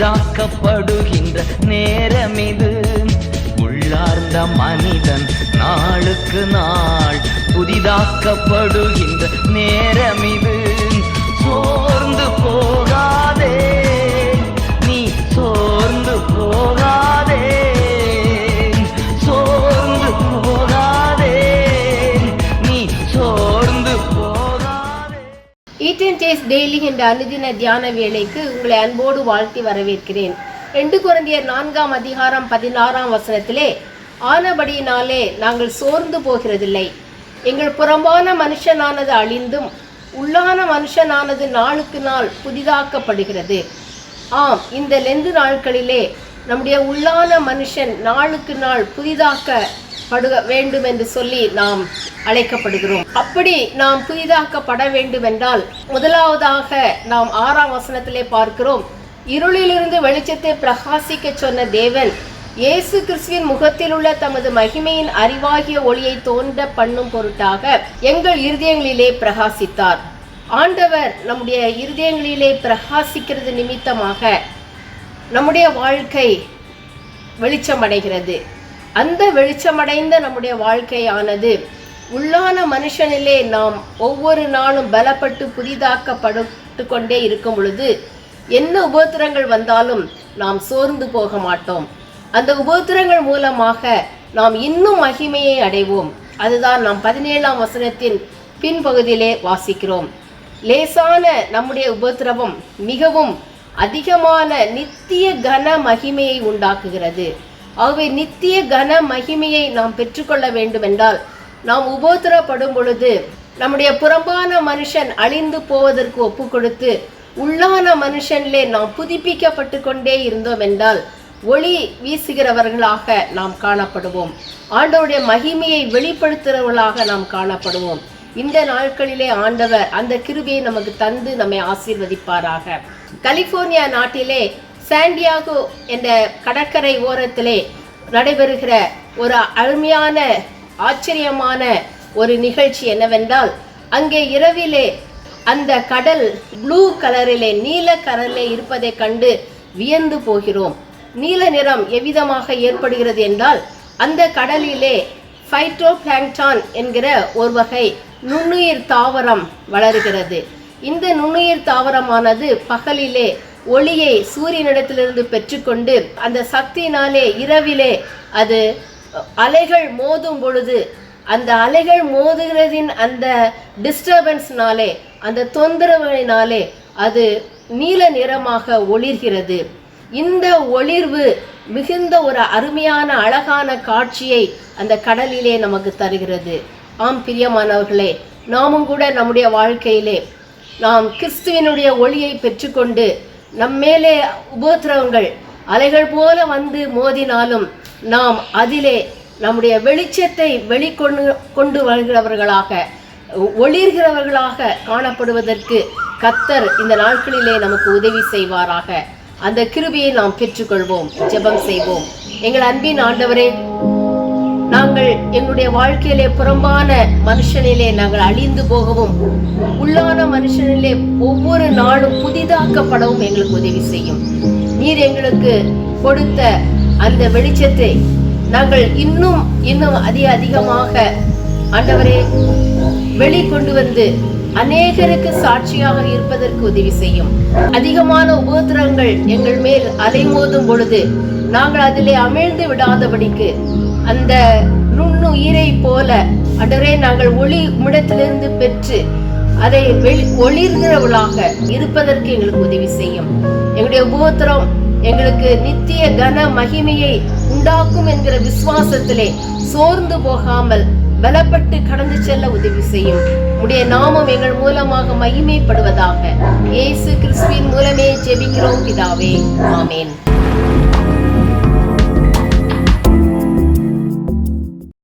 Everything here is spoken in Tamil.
புதிதாக்கப்படுகின்ற நேரமிது. உள்ளார்ந்த மனிதன் நாளுக்கு நாள் புதிதாக்கப்படுகின்ற நேரமிது. ஈட் டெய்லி என்ற அனுதின தியான வேலைக்கு உங்களை அன்போடு வாழ்த்தி வரவேற்கிறேன். ரெண்டு குழந்தையர் நான்காம் அதிகாரம் பதினாறாம் வசனத்திலே ஆனபடியினாலே நாங்கள் சோர்ந்து போகிறதில்லை. எங்கள் புறம்பான மனுஷனானது அழிந்தும் உள்ளான மனுஷனானது நாளுக்கு நாள் புதிதாக்கப்படுகிறது. ஆம் இந்த லெந்து நாட்களிலே நம்முடைய உள்ளான மனுஷன் நாளுக்கு நாள் புதிதாக்க படுக வேண்டும் என்று சொல்லி நாம் அழைக்கப்படுகிறோம். அப்படி நாம் புதிதாக்கப்பட வேண்டும் என்றால் முதலாவதாக நாம் ஆறாம் வசனத்திலே பார்க்கிறோம். இருளிலிருந்து வெளிச்சத்தை பிரகாசிக்க சொன்ன தேவன் இயேசு கிறிஸ்துவின் முகத்தில் உள்ள தமது மகிமையின் அறிவாகிய ஒளியை தோன்ற பண்ணும் பொருட்டாக எங்கள் இருதயங்களிலே பிரகாசித்தார். ஆண்டவர் நம்முடைய இருதயங்களிலே பிரகாசிக்கிறது நிமித்தமாக நம்முடைய வாழ்க்கை வெளிச்சமடைகிறது. அந்த வெளிச்சமடைந்த நம்முடைய வாழ்க்கையானது உள்ளான மனுஷனிலே நாம் ஒவ்வொரு நாளும் பலப்பட்டு புதிதாக்கப்பட்டு கொண்டே இருக்கும் பொழுது என்ன உபோத்திரங்கள் வந்தாலும் நாம் சோர்ந்து போக மாட்டோம். அந்த உபோத்திரங்கள் மூலமாக நாம் இன்னும் மகிமையை அடைவோம். அதுதான் நாம் பதினேழாம் வசனத்தின் பின்பகுதியிலே வாசிக்கிறோம். லேசான நம்முடைய உபத்திரவம் மிகவும் அதிகமான நித்திய கன மகிமையை உண்டாக்குகிறது. ஆகவே நித்திய கன மகிமையை நாம் பெற்றுக்கொள்ள வேண்டுமென்றால் நாம் உபோத்திரப்படும் பொழுது நம்முடைய புறம்பான மனுஷன் அழிந்து போவதற்கு ஒப்பு கொடுத்து உள்ளான மனுஷனிலே நாம் புதுப்பிக்கப்பட்டு கொண்டே இருந்தோம் என்றால் ஒளி வீசுகிறவர்களாக நாம் காணப்படுவோம். ஆண்டவருடைய மகிமையை வெளிப்படுத்துகிறவர்களாக நாம் காணப்படுவோம். இந்த நாட்களிலே ஆண்டவர் அந்த கிருபியை நமக்கு தந்து நம்மை ஆசீர்வதிப்பாராக. கலிபோர்னியா நாட்டிலே சாண்டியாகோ என்ற கடற்கரை ஓரத்திலே நடைபெறுகிற ஒரு அருமையான ஆச்சரியமான ஒரு நிகழ்ச்சி என்னவென்றால் அங்கே இரவிலே அந்த கடல் ப்ளூ கலரிலே நீல கலரிலே இருப்பதை கண்டு வியந்து போகிறோம். நீல நிறம் எவ்விதமாக ஏற்படுகிறது என்றால் அந்த கடலிலே ஃபைட்டோ என்கிற ஒரு வகை நுண்ணுயிர் தாவரம் வளர்கிறது. இந்த நுண்ணுயிர் தாவரமானது பகலிலே ஒளியை சூரியனிடத்திலிருந்து பெற்றுக்கொண்டு அந்த சக்தியினாலே இரவிலே அது அலைகள் மோதும் பொழுது அந்த அலைகள் மோதுகிறதின் அந்த டிஸ்டர்பன்ஸ்னாலே அந்த தொந்தரவினாலே அது நீல நிறமாக ஒளிர்கிறது. இந்த ஒளிர்வு மிகுந்த ஒரு அருமையான அழகான காட்சியை அந்த கடலிலே நமக்கு தருகிறது. ஆம் பிரியமானவர்களே நாமும் கூட நம்முடைய வாழ்க்கையிலே நாம் கிறிஸ்துவினுடைய ஒளியை பெற்றுக்கொண்டு நம் மேலே உபோத்திரவங்கள். அலைகள் போல வந்து மோதினாலும் நாம் அதிலே நம்முடைய வெளிச்சத்தை வெளிக்கொண்டு கொண்டு வருகிறவர்களாக ஒளிர்கிறவர்களாக காணப்படுவதற்கு கத்தர் இந்த நாட்களிலே நமக்கு உதவி செய்வாராக. அந்த கிருபியை நாம் பெற்றுக்கொள்வோம் ஜெபம் செய்வோம். எங்கள் அன்பின் ஆண்டவரே நாங்கள் எங்களுடைய வாழ்க்கையிலே புறம்பான மனுஷனிலே நாங்கள் அழிந்து போகவும் உள்ளான மனுஷனிலே ஒவ்வொரு நாளும் புதிதாக்கப்படவும் எங்களுக்கு உதவி செய்யும். நீர் எங்களுக்கு கொடுத்த அந்த வெளிச்சத்தை நாங்கள் இன்னும் இன்னும் அதிக அதிகமாக ஆண்டவரே வெளிக்கொண்டு வந்து அநேகருக்கு சாட்சியாக இருப்பதற்கு உதவி செய்யும். அதிகமான உபோதரங்கள் எங்கள் மேல் அலைமோதும் பொழுது நாங்கள் அதிலே அமிழ்ந்து விடாதபடிக்கு அந்த நுண்ணுயிரை போல அன்றரே நாங்கள் ஒளி உம்மிடத்திலிருந்து பெற்று அதை வெளி ஒளிர்கிறவளாக இருப்பதற்கு எங்களுக்கு உதவி செய்யும். எங்களுடைய உபோத்திரம் எங்களுக்கு நித்திய கன மகிமையை உண்டாக்கும் என்கிற விசுவாசத்திலே சோர்ந்து போகாமல் பலப்பட்டு கடந்து செல்ல உதவி செய்யும். உடைய நாமம் எங்கள் மூலமாக மகிமைப்படுவதாக இயேசு கிறிஸ்துவின் மூலமே ஜெபிக்கிறோம் பிதாவே. ஆமேன்.